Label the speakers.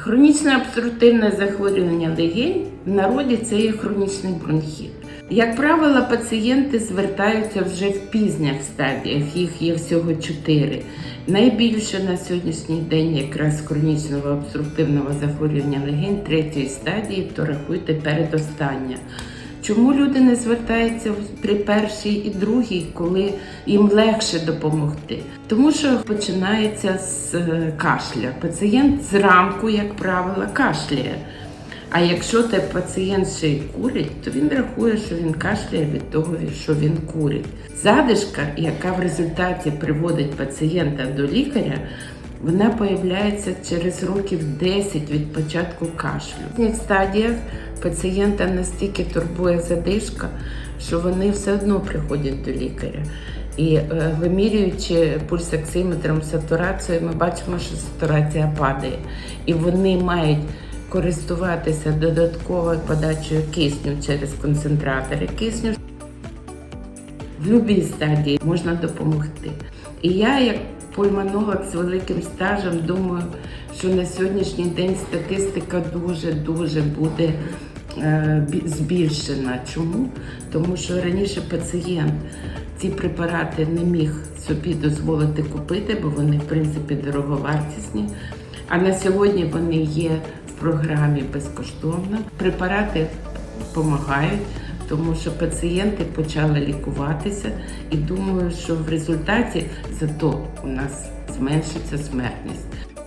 Speaker 1: Хронічне обструктивне захворювання легень в народі це є хронічний бронхіт. Як правило, пацієнти звертаються вже в пізніх стадіях, їх є всього чотири. Найбільше на сьогоднішній день якраз хронічного обструктивного захворювання легень третьої стадії, то рахуйте передостання. Чому люди не звертаються при першій і другій, коли їм легше допомогти? Тому що починається з е, кашля. Пацієнт зранку, як правило, кашляє. А якщо той пацієнт ще й курить, то він рахує, що він кашляє від того, що він курить. Задишка, яка в результаті приводить пацієнта до лікаря, вона появляється через років 10 від початку кашлю. В цих стадіях пацієнта настільки турбує задишка, що вони все одно приходять до лікаря. І е, вимірюючи пульсоксиметром сатурацію, ми бачимо, що сатурація падає. І вони мають користуватися додатковою подачею кисню через концентратори кисню. В будь-якій стадії можна допомогти. І я, як пульмонолог з великим стажем, думаю, що на сьогоднішній день статистика дуже-дуже буде е, збільшена. Чому? Тому що раніше пацієнт ці препарати не міг собі дозволити купити, бо вони, в принципі, дороговартісні. А на сьогодні вони є в програмі безкоштовно. Препарати допомагають, тому що пацієнти почали лікуватися, і думаю, що в результаті зато у нас зменшиться смертність.